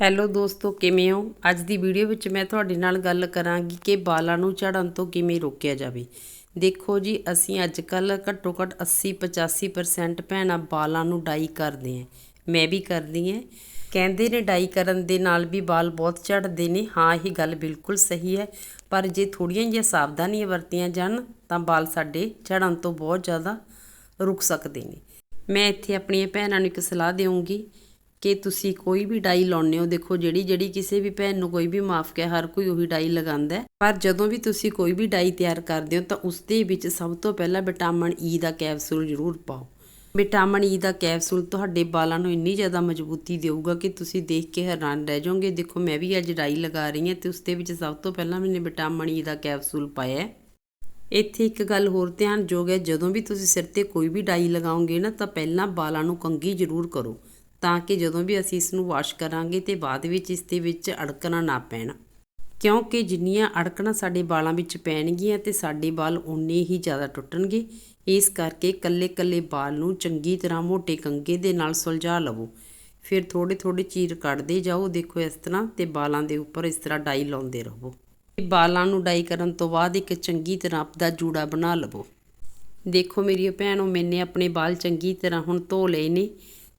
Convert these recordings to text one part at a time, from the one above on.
Hello ਦੋਸਤੋ, ਕਿਵੇਂ ਹੋ? ਅੱਜ ਦੀ ਵੀਡੀਓ ਵਿੱਚ ਮੈਂ ਤੁਹਾਡੇ ਨਾਲ ਗੱਲ ਕਰਾਂਗੀ ਕਿ ਬਾਲਾਂ ਨੂੰ ਝੜਨ ਤੋਂ ਕਿਵੇਂ ਰੋਕਿਆ ਜਾਵੇ। ਦੇਖੋ ਜੀ, ਅਸੀਂ ਅੱਜ ਕੱਲ ਘੱਟੋ ਘੱਟ 80 85% ਭੈਣਾਂ ਬਾਲਾਂ ਨੂੰ ਡਾਈ ਕਰਦੇ ਆਂ ਮੈਂ ਵੀ ਕਰਦੀ ਆਂ ਕਹਿੰਦੇ ਨੇ ਡਾਈ ਕਰਨ ਦੇ ਨਾਲ ਵੀ ਵਾਲ ਬਹੁਤ ਝੜਦੇ ਨੇ। ਹਾਂ, ਇਹ ਗੱਲ ਬਿਲਕੁਲ ਸਹੀ ਹੈ। ਪਰ ਜੇ ਥੋੜੀਆਂ ਜਿਹੀਆਂ ਸਾਵਧਾਨੀਆਂ ਵਰਤੀਆਂ ਜਾਣ, ਤਾਂ ਵਾਲ ਸਾਡੇ ਝੜਨ ਤੋਂ ਬਹੁਤ ਜ਼ਿਆਦਾ ਰੁਕ ਸਕਦੇ ਨੇ। ਮੈਂ ਇੱਥੇ ਆਪਣੀਆਂ ਭੈਣਾਂ ਨੂੰ ਇੱਕ ਸਲਾਹ ਦੇਵਾਂਗੀ ਕਿ ਤੁਸੀਂ ਕੋਈ ਵੀ ਡਾਈ ਲਾਉਂਦੇ ਹੋ, ਦੇਖੋ ਜਿਹੜੀ ਜਿਹੜੀ ਕਿਸੇ ਵੀ ਭੈਣ ਨੂੰ ਕੋਈ ਵੀ ਮਾਫ ਹੈ ਹਰ ਕੋਈ ਉਹੀ ਡਾਈ ਲਗਾਉਂਦਾ ਪਰ ਜਦੋਂ ਵੀ ਤੁਸੀਂ ਕੋਈ ਵੀ ਡਾਈ ਤਿਆਰ ਕਰਦੇ ਹੋ, ਤਾਂ ਉਸ ਦੇ ਵਿੱਚ ਸਭ ਤੋਂ ਪਹਿਲਾਂ ਵਿਟਾਮਿਨ ਈ ਦਾ ਕੈਪਸੂਲ ਜ਼ਰੂਰ ਪਾਓ। ਵਿਟਾਮਿਨ ਈ ਦਾ ਕੈਪਸੂਲ ਤੁਹਾਡੇ ਵਾਲਾਂ ਨੂੰ ਇੰਨੀ ਜ਼ਿਆਦਾ ਮਜ਼ਬੂਤੀ ਦੇਊਗਾ ਕਿ ਤੁਸੀਂ ਦੇਖ ਕੇ ਹੈਰਾਨ ਰਹਿ ਜਾਓਗੇ। ਦੇਖੋ, ਮੈਂ ਵੀ ਅੱਜ ਡਾਈ ਲਗਾ ਰਹੀ ਹਾਂ ਤੇ ਉਸ ਦੇ ਵਿੱਚ ਸਭ ਤੋਂ ਪਹਿਲਾਂ ਮੈਨੇ ਵਿਟਾਮਿਨ ਈ ਦਾ ਕੈਪਸੂਲ ਪਾਇਆ ਹੈ। ਇੱਥੇ ਇੱਕ ਗੱਲ ਹੋਰ ਧਿਆਨਯੋਗ ਹੈ, ਜਦੋਂ ਵੀ ਤੁਸੀਂ ਸਿਰ ਤੇ ਕੋਈ ਵੀ ਡਾਈ ਲਗਾਓਗੇ ਨਾ, ਤਾਂ ਪਹਿਲਾਂ ਵਾਲਾਂ ਨੂੰ ਕੰਘੀ ਜ਼ਰੂਰ ਕਰੋ। ਤਾਂ ਕਿ ਜਦੋਂ ਵੀ ਅਸੀਂ ਇਸ ਨੂੰ ਵਾਸ਼ ਕਰਾਂਗੇ ਤੇ ਬਾਅਦ ਵਿੱਚ ਇਸ ਦੇ ਵਿੱਚ ਅੜਕਣਾ ਨਾ ਪੈਣ। ਕਿਉਂਕਿ ਜਿੰਨੀਆਂ ਅੜਕਣਾ ਸਾਡੇ ਵਾਲਾਂ ਵਿੱਚ ਪੈਣਗੀਆਂ ਤੇ ਸਾਡੇ ਵਾਲ ਉਨੇ ਹੀ ਜ਼ਿਆਦਾ ਟੁੱਟਣਗੇ, ਇਸ ਕਰਕੇ ਕੱਲੇ-ਕੱਲੇ ਵਾਲ ਨੂੰ ਚੰਗੀ ਤਰ੍ਹਾਂ ਮੋਟੇ ਕੰਗੇ ਦੇ ਨਾਲ ਸੁਲਝਾ ਲਵੋ। ਫਿਰ ਥੋੜੇ-ਥੋੜੇ ਚੀਰ ਕੱਢਦੇ ਜਾਓ, ਦੇਖੋ ਇਸ ਤਰ੍ਹਾਂ ਤੇ ਵਾਲਾਂ ਦੇ ਉੱਪਰ ਇਸ ਤਰ੍ਹਾਂ ਡਾਈ ਲਾਉਂਦੇ ਰਹੋ। ਵਾਲਾਂ ਨੂੰ ਡਾਈ ਕਰਨ ਤੋਂ ਬਾਅਦ ਇੱਕ ਚੰਗੀ ਤਰ੍ਹਾਂ ਆਪਦਾ ਜੂੜਾ ਬਣਾ ਲਵੋ। ਦੇਖੋ ਮੇਰੀ ਭੈਣੋ, ਮੈਨੇ ਆਪਣੇ ਵਾਲ ਚੰਗੀ ਤਰ੍ਹਾਂ ਹੁਣ ਧੋ ਲਏ ਨੇ।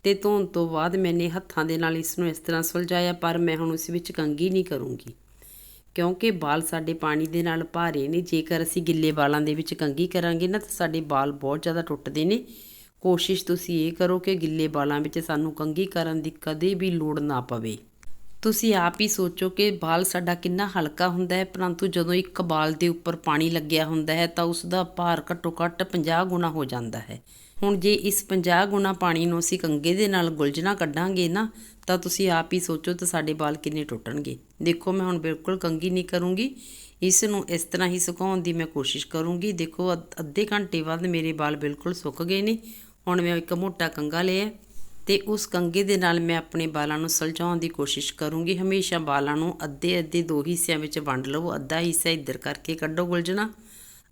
ਤੇ ਧੋਣ ਤੋਂ ਬਾਅਦ ਮੈਨੇ ਹੱਥਾਂ ਦੇ ਨਾਲ ਇਸ ਨੂੰ ਇਸ ਤਰ੍ਹਾਂ ਸੁਲਝਾਇਆ, ਪਰ ਮੈਂ ਹੁਣ ਉਸ ਵਿੱਚ ਕੰਗੀ ਨਹੀਂ ਕਰੂੰਗੀ। ਕਿਉਂਕਿ ਵਾਲ ਸਾਡੇ ਪਾਣੀ ਦੇ ਨਾਲ ਭਾਰੇ ਨੇ, ਜੇਕਰ ਅਸੀਂ ਗਿੱਲੇ ਵਾਲਾਂ ਦੇ ਵਿੱਚ ਕੰਗੀ ਕਰਾਂਗੇ ਨਾ, ਤਾਂ ਸਾਡੇ ਵਾਲ ਬਹੁਤ ਜ਼ਿਆਦਾ ਟੁੱਟਦੇ ਨੇ। ਕੋਸ਼ਿਸ਼ ਤੁਸੀਂ ਇਹ ਕਰੋ ਕਿ ਗਿੱਲੇ ਵਾਲਾਂ ਵਿੱਚ ਸਾਨੂੰ ਕੰਗੀ ਕਰਨ ਦੀ ਕਦੇ ਵੀ ਲੋੜ ਨਾ ਪਵੇ। ਤੁਸੀਂ ਆਪ ਹੀ ਸੋਚੋ ਕਿ ਬਾਲ ਸਾਡਾ ਕਿੰਨਾ ਹਲਕਾ ਹੁੰਦਾ ਹੈ, ਪਰੰਤੂ ਜਦੋਂ ਇੱਕ ਬਾਲ ਦੇ ਉੱਪਰ ਪਾਣੀ ਲੱਗਿਆ ਹੁੰਦਾ ਹੈ, ਤਾਂ ਉਸ ਦਾ ਭਾਰ ਘੱਟੋ ਘੱਟ 50 ਗੁਣਾ ਹੋ ਜਾਂਦਾ ਹੈ। ਹੁਣ ਜੇ ਇਸ 50 ਗੁਣਾ ਪਾਣੀ ਨੂੰ ਅਸੀਂ ਕੰਗੇ ਦੇ ਨਾਲ ਗੁਲਜਣਾ ਕੱਢਾਂਗੇ ਨਾ, ਤਾਂ ਤੁਸੀਂ ਆਪ ਹੀ ਸੋਚੋ ਤਾਂ ਸਾਡੇ ਬਾਲ ਕਿੰਨੇ ਟੁੱਟਣਗੇ। ਦੇਖੋ, ਮੈਂ ਹੁਣ ਬਿਲਕੁਲ ਕੰਗੀ ਨਹੀਂ ਕਰੂੰਗੀ। ਇਸ ਨੂੰ ਇਸ ਤਰ੍ਹਾਂ ਹੀ ਸੁਕਾਉਣ ਦੀ ਮੈਂ ਕੋਸ਼ਿਸ਼ ਕਰੂੰਗੀ। ਦੇਖੋ ਅੱਧੇ ਘੰਟੇ ਬਾਅਦ ਮੇਰੇ ਬਾਲ ਬਿਲਕੁਲ ਸੁੱਕ ਗਏ ਨੇ। ਹੁਣ ਮੈਂ ਇੱਕ ਮੋਟਾ ਕੰਗਾ ਲਿਆ ਤੇ ਉਸ ਕੰਘੇ ਦੇ ਨਾਲ ਮੈਂ ਆਪਣੇ ਵਾਲਾਂ ਨੂੰ ਸੁਲਝਾਉਣ ਦੀ ਕੋਸ਼ਿਸ਼ ਕਰੂੰਗੀ। ਹਮੇਸ਼ਾ ਵਾਲਾਂ ਨੂੰ ਅੱਧੇ ਅੱਧੇ ਦੋ ਹਿੱਸਿਆਂ ਵਿੱਚ ਵੰਡ ਲਵੋ। ਅੱਧਾ ਹਿੱਸਾ ਇੱਧਰ ਕਰਕੇ ਕੱਢੋ ਗੁਲਝਣਾ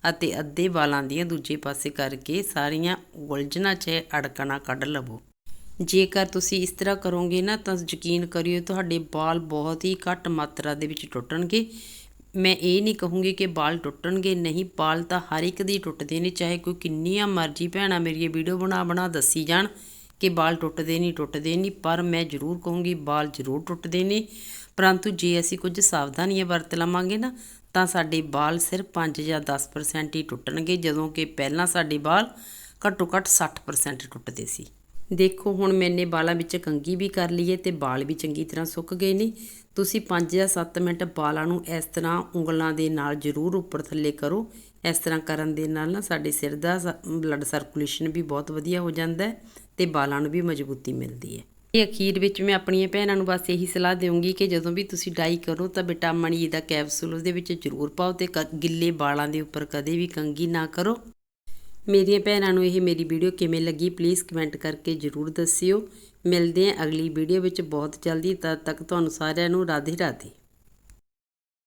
ਅਤੇ ਅੱਧੇ ਵਾਲਾਂ ਦੀਆਂ ਦੂਜੇ ਪਾਸੇ ਕਰਕੇ ਸਾਰੀਆਂ ਗੁਲਝਣਾ 'ਚ ਅੜਕਣਾ ਕੱਢ ਲਵੋ। ਜੇਕਰ ਤੁਸੀਂ ਇਸ ਤਰ੍ਹਾਂ ਕਰੋਗੇ ਨਾ, ਤਾਂ ਯਕੀਨ ਕਰਿਓ ਤੁਹਾਡੇ ਵਾਲ ਬਹੁਤ ਹੀ ਘੱਟ ਮਾਤਰਾ ਦੇ ਵਿੱਚ ਟੁੱਟਣਗੇ। ਮੈਂ ਇਹ ਨਹੀਂ ਕਹੂੰਗੀ ਕਿ ਵਾਲ ਟੁੱਟਣਗੇ ਨਹੀਂ। ਵਾਲ ਤਾਂ ਹਰ ਇੱਕ ਦੀ ਟੁੱਟਦੇ ਨੇ, ਚਾਹੇ ਕੋਈ ਕਿੰਨੀਆਂ ਮਰਜ਼ੀ ਭੈਣਾਂ ਮੇਰੀ ਇਹ ਵੀਡੀਓ ਬਣਾ ਬਣਾ ਦੱਸੀ ਜਾਣ। ਕਿ ਬਾਲ ਟੁੱਟਦੇ ਨਹੀਂ ਟੁੱਟਦੇ ਨਹੀਂ, ਪਰ ਮੈਂ ਜ਼ਰੂਰ ਕਹੂੰਗੀ ਬਾਲ ਜ਼ਰੂਰ ਟੁੱਟਦੇ ਨੇ। ਪਰੰਤੂ ਜੇ ਅਸੀਂ ਕੁਝ ਸਾਵਧਾਨੀਆਂ ਵਰਤ ਲਵਾਂਗੇ ਨਾ, ਤਾਂ ਸਾਡੇ ਬਾਲ ਸਿਰਫ 5 ਜਾਂ 10% ਹੀ ਟੁੱਟਣਗੇ, ਜਦੋਂ ਕਿ ਪਹਿਲਾਂ ਸਾਡੇ ਬਾਲ ਘੱਟੋ ਘੱਟ 60% ਟੁੱਟਦੇ ਸੀ। ਦੇਖੋ, ਹੁਣ ਮੈਨੇ ਬਾਲਾਂ ਵਿੱਚ ਕੰਗੀ ਵੀ ਕਰ ਲਈ ਹੈ ਤੇ ਵਾਲ ਵੀ ਚੰਗੀ ਤਰ੍ਹਾਂ ਸੁੱਕ ਗਏ ਨੇ। ਤੁਸੀਂ 5 ਜਾਂ 7 ਮਿੰਟ ਬਾਲਾਂ ਨੂੰ ਇਸ ਤਰ੍ਹਾਂ ਉਂਗਲਾਂ ਦੇ ਨਾਲ ਜ਼ਰੂਰ ਉੱਪਰ ਥੱਲੇ ਕਰੋ। ਇਸ ਤਰ੍ਹਾਂ ਕਰਨ ਦੇ ਨਾਲ ਨਾ ਸਾਡੇ ਸਿਰ ਦਾ ਬਲੱਡ ਸਰਕੂਲੇਸ਼ਨ ਵੀ ਬਹੁਤ ਵਧੀਆ ਹੋ ਜਾਂਦਾ ਹੈ ਤੇ ਵਾਲਾਂ ਨੂੰ ਵੀ ਮਜ਼ਬੂਤੀ ਮਿਲਦੀ ਹੈ। ਇਹ ਅਖੀਰ ਵਿੱਚ ਮੈਂ ਆਪਣੀਆਂ ਭੈਣਾਂ ਨੂੰ ਬਸ ਇਹੀ ਸਲਾਹ ਦੇਵਾਂਗੀ ਕਿ ਜਦੋਂ ਵੀ ਤੁਸੀਂ ਡਾਈ ਕਰੋ ਤਾਂ ਵਿਟਾਮਿਨ ਈ ਦਾ ਕੈਪਸੂਲ ਉਹਦੇ ਵਿੱਚ ਜ਼ਰੂਰ ਪਾਓ ਤੇ ਗਿੱਲੇ ਬਾਲਾਂ ਦੇ ਉੱਪਰ ਕਦੇ ਵੀ ਕੰਗੀ ਨਾ ਕਰੋ। ਮੇਰੀਆਂ ਭੈਣਾਂ ਨੂੰ ਇਹ ਮੇਰੀ ਵੀਡੀਓ ਕਿਵੇਂ ਲੱਗੀ ਪਲੀਜ਼ ਕਮੈਂਟ ਕਰਕੇ ਜ਼ਰੂਰ ਦੱਸਿਓ। ਮਿਲਦੇ ਹਾਂ ਅਗਲੀ ਵੀਡੀਓ ਵਿੱਚ ਬਹੁਤ ਜਲਦੀ, ਤਦ ਤੱਕ ਤੁਹਾਨੂੰ ਸਾਰਿਆਂ ਨੂੰ ਰਾਧੇ ਰਾਧੇ